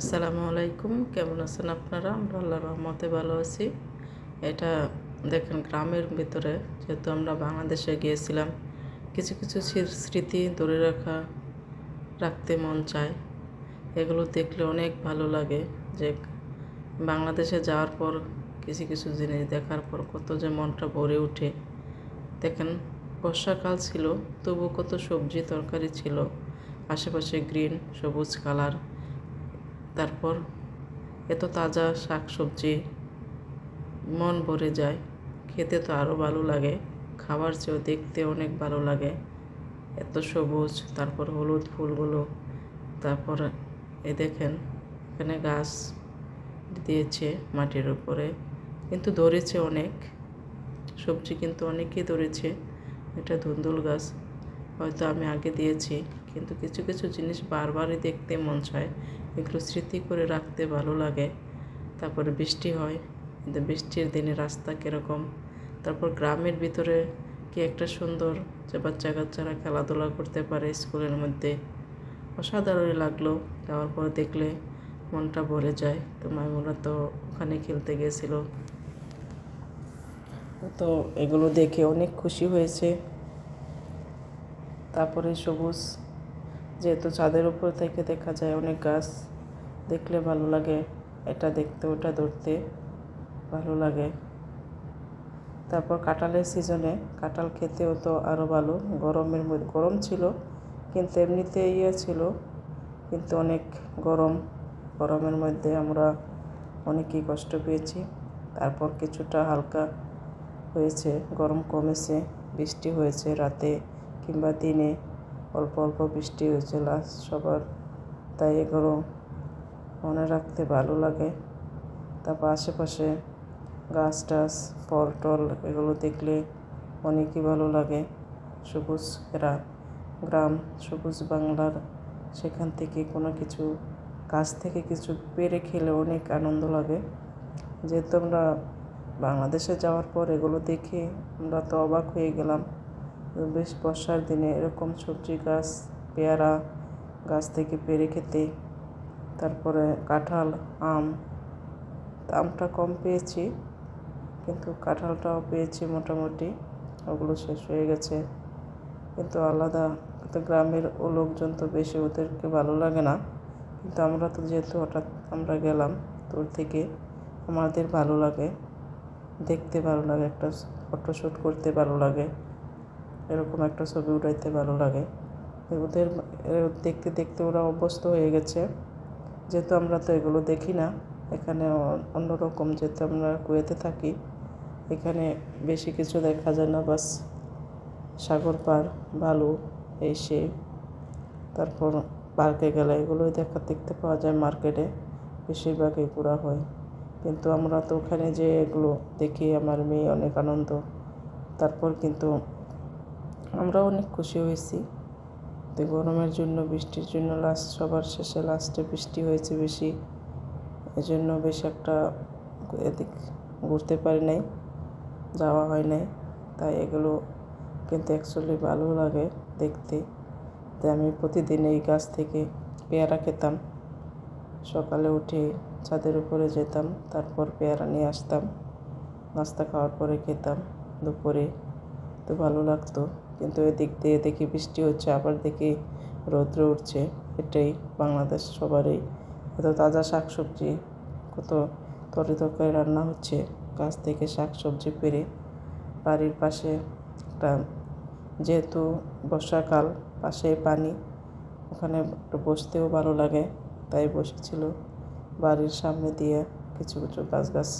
আসসালামু আলাইকুম, কেমন আছেন আপনারা? আমরা আল্লাহ রহমতে ভালো আছি। এটা দেখেন গ্রামের ভিতরে, যেহেতু আমরা বাংলাদেশে গিয়েছিলাম, কিছু কিছু স্মৃতি ধরে রাখা, রাখতে মন চায়। এগুলো দেখলে অনেক ভালো লাগে যে বাংলাদেশে যাওয়ার পর, কিছু কিছু জিনিস দেখার পর কত যে মনটা ভরে ওঠে। দেখেন, বর্ষাকাল ছিল তবু কত সবজি তরকারি ছিল। আশেপাশে গ্রিন, সবুজ কালার। তারপর এত তাজা শাক সবজি মন ভরে যায়। খেতে তো আরও ভালো লাগে, খাবার চেয়েও দেখতে অনেক ভালো লাগে। এত সবুজ, তারপর হলুদ ফুলগুলো, তারপর এ দেখেন, এখানে গাছ দিয়েছে মাটির উপরে, কিন্তু ধরেছে অনেক। সবজি কিন্তু অনেকই ধরেছে, এটা ধুন্দুল গাছ। হয়তো আমি আগে দিয়েছি, কিন্তু কিছু কিছু জিনিস বারবারই দেখতে মন চায়, এগুলো স্মৃতি করে রাখতে ভালো লাগে। তারপরে বৃষ্টি হয়, কিন্তু বৃষ্টির দিনে রাস্তা কীরকম? তারপর গ্রামের ভিতরে কি একটা সুন্দর যে বাচ্চা কাচ্চারা খেলাধুলা করতে পারে স্কুলের মধ্যে। অসাধারণই লাগল, যাওয়ার পর দেখলে মনটা ভরে যায়। তো মাইমুনা তো ওখানে খেলতে গিয়েছিল তো এগুলো দেখে অনেক খুশি হয়েছে। তারপরে সবুজ, যেহেতু ছাদের উপর থেকে দেখা যায় অনেক গাছ, দেখলে ভালো লাগে। এটা দেখতে, ওটা ধরতে ভালো লাগে। তারপর কাঁঠালের সিজনে, কাঁঠাল খেতেও তো আরও ভালো। গরমের মধ্যে, গরম ছিল, কিন্তু এমনিতে ইয়ে ছিল, কিন্তু অনেক গরম। গরমের মধ্যে আমরা অনেকই কষ্ট পেয়েছি। তারপর কিছুটা হালকা হয়েছে, গরম কমেছে, বৃষ্টি হয়েছে, রাতে কিংবা দিনে অল্প অল্প বৃষ্টি হয়েছে লাস্ট সবার তাই এগুলো মনে রাখতে ভালো লাগে। তারপর আশেপাশে গাছ টাছ, ফল টল এগুলো দেখলে অনেকই ভালো লাগে। সবুজ এরা গ্রাম, সবুজ বাংলার সেখান থেকে কোনো কিছু, গাছ থেকে কিছু পেরে খেলে অনেক আনন্দ লাগে। যেহেতু আমরা বাংলাদেশে যাওয়ার পর এগুলো দেখে আমরা তো অবাক হয়ে গেলাম। বেশ বর্ষার দিনে এরকম সবজি গাছ, পেয়ারা গাছ থেকে পেরে খেতে, তারপরে কাঁঠাল, আম, আমটা কম পেয়েছি, কিন্তু কাঁঠালটাও পেয়েছি মোটামুটি, ওগুলো শেষ হয়ে গেছে। কিন্তু আলাদা, তো গ্রামের ও লোকজন তো বেশি ওদেরকে ভালো লাগে না। কিন্তু আমরা তো যেহেতু হঠাৎ আমরা গেলাম তোর থেকে, আমাদের ভালো লাগে, দেখতে ভালো লাগে, একটা ফটোশ্যুট করতে ভালো লাগে। এরকম একটা ছবি উঠাইতে ভালো লাগে। ওদের দেখতে দেখতে ওরা অভ্যস্ত হয়ে গেছে। যেহেতু আমরা তো এগুলো দেখি না, এখানে অন্যরকম যেহেতু আমরা কুয়েতে থাকি, এখানে বেশি কিছু দেখা যায় না, বাস সাগর পার, বালু, এই সে। তারপর পার্কে গেলে এগুলোই দেখা, দেখতে পাওয়া যায় মার্কেটে, বেশিরভাগই ঘোরা হয়। কিন্তু আমরা তো ওখানে যে এগুলো দেখি, আমার মেয়ে অনেক আনন্দ। তারপর কিন্তু আমরা অনেক খুশি হয়েছি। তো গরমের জন্য, বৃষ্টির জন্য লাস্ট সবার শেষে লাস্টে বৃষ্টি হয়েছে বেশি। এজন্য বেশ একটা এদিক ঘুরতে পারি নাই, যাওয়া হয় নাই। তাই এগুলো কিন্তু অ্যাকচুয়ালি ভালো লাগে দেখতে। তাই আমি প্রতিদিন এই গাছ থেকে পেয়ারা খেতাম। সকালে উঠে ছাদের উপরে যেতাম, তারপর পেয়ারা নিয়ে আসতাম। নাস্তা খাওয়ার পরে খেতাম দুপুরে। তো ভালো লাগতো। কিন্তু এদিক দিয়ে দেখি বৃষ্টি হচ্ছে, আবার দেখি রৌদ্র উঠছে। এটাই বাংলাদেশ সবারই। এত তাজা শাক সবজি কত তরি রান্না হচ্ছে। গাছ থেকে শাক সবজি পেরে বাড়ির পাশে একটা, যেহেতু বর্ষাকাল, পাশে পানি, ওখানে একটু বসতেও ভালো লাগে। তাই বসেছিল বাড়ির সামনে দিয়ে কিছু কিছু গাছ গাছ